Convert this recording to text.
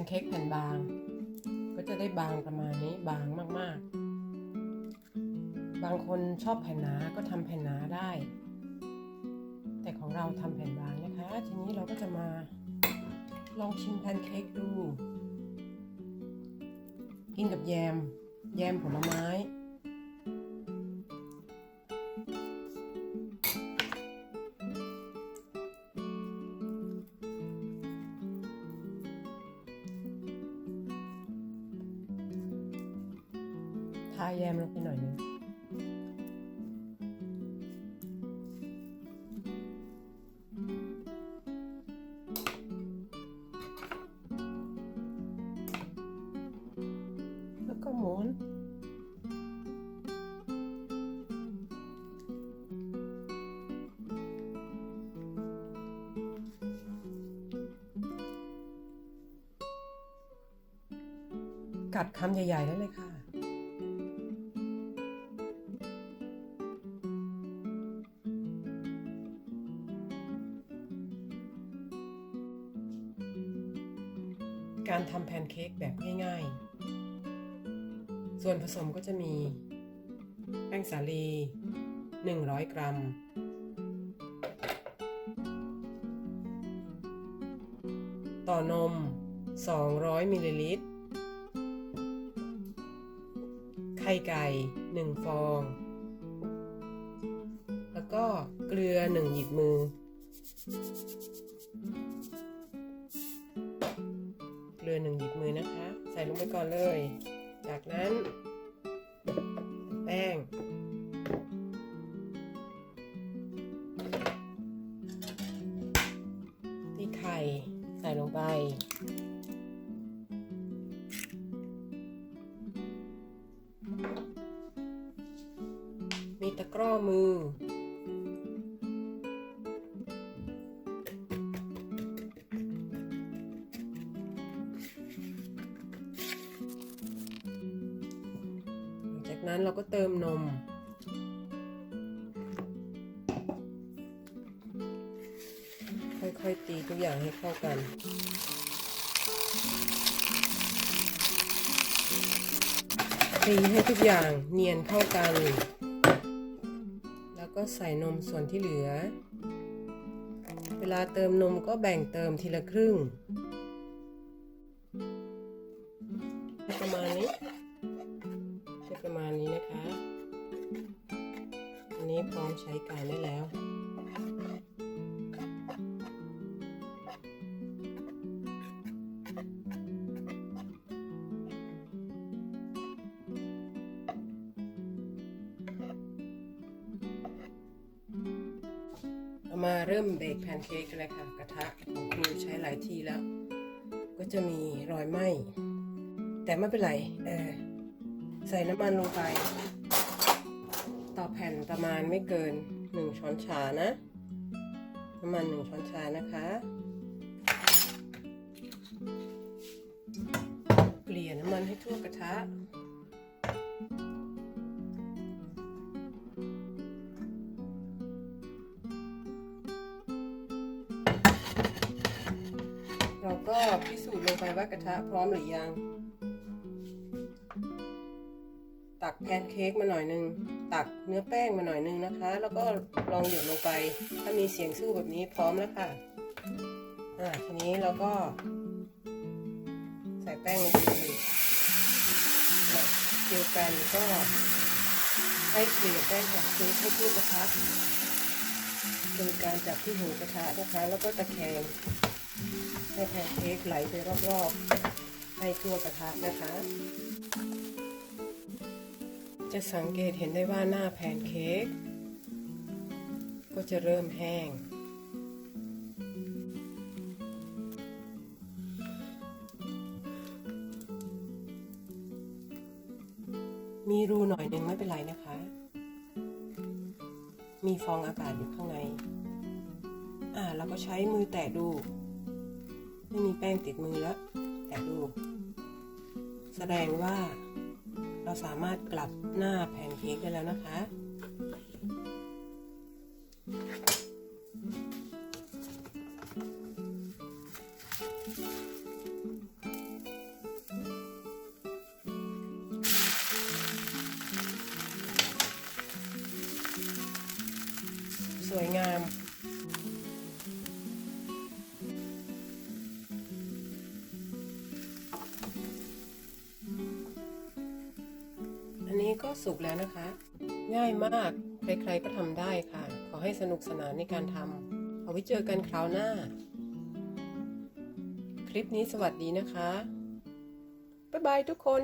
นเค้กแผ่นบาง ก็จะได้บางประมาณนี้บางมากๆ บางคนชอบแผ่นหนาก็ทำแผ่นหนาได้ แต่ของเราทำแผ่นบางนะคะ ทีนี้เราก็จะมาลองชิมแพนเค้กดู กินกับแยม แยมผลไม้ ทาแยมลงไปหน่อยนึงแล้วก็หมุนกัดคำใหญ่ๆได้เลยค่ะ การทำแพนเค้กแบบง่ายๆ ส่วนผสมก็จะมี แป้งสาลี 100 กรัม ต่อนม 200 มิลลิลิตร ไข่ไก่ 1 ฟอง แล้วก็เกลือ 1 หยิบมือ ลือหนึ่งหยิบมือนะคะ ใส่ลงไปก่อนเลย จากนั้นแป้งที่ไข่ใส่ลงไป มีตะกร้อมือ นั้นเราก็เติมนม ค่อยๆตีทุกอย่างให้เข้ากัน ตีให้ทุกอย่างเนียนเข้ากัน แล้วก็ใส่นมส่วนที่เหลือ เวลาเติมนมก็แบ่งเติมทีละครึ่งประมาณนี้ ประมาณนี้นะคะ อันนี้พร้อมใช้การได้แล้วเรามาเริ่มเบกแพนเค้กกันเลยค่ะ กระทะของครูใช้หลายทีแล้ว ก็จะมีรอยไหม้แต่ไม่เป็นไรเออ ใส่น้ำมันลงไป ต่อแผ่นประมาณไม่เกินหนึ่งช้อนชานะ น้ำมันหนึ่งช้อนชานะคะ เกลี่ยน้ำมันให้ทั่วกระทะเราก็พิสูจน์ลงไปว่ากระทะพร้อมหรือยัง ตักแพนเค้กมาหน่อยนึง ตักเนื้อแป้งมาหน่อยนึงนะคะ แล้วก็ลองหยดลงไป ถ้ามีเสียงสู้แบบนี้พร้อมแล้วค่ะ อ่า ทีนี้เราก็ ใส่แป้งลงไปอีกแล้วเดียวกันก็ให้เกลี่ยแป้งจากเค้กให้ทั่วกระทะโดยการจับที่หูกระทะนะคะ แล้วก็ตะแคงให้แพนเค้กไหลไปรอบๆ ให้ทั่วกระทะนะคะ จะสังเกตเห็นได้ว่าหน้าแพนเค้กก็จะเริ่มแห้ง มีรูหน่อยหนึ่งไม่เป็นไรนะคะ มีฟองอากาศอยู่ข้างใน อ่าเราก็ใช้มือแตะดู ไม่มีแป้งติดมือแล้ว แตะดู แสดงว่า เราสามารถกลับหน้าแพนเค้กได้แล้วนะคะ สวยงาม ก็สุกแล้วนะคะ ง่ายมากใครๆก็ทำได้ค่ะ ขอให้สนุกสนานในการทำเอาไว้เจอกันคราวหน้า คลิปนี้สวัสดีนะคะ บ๊ายบายทุกคน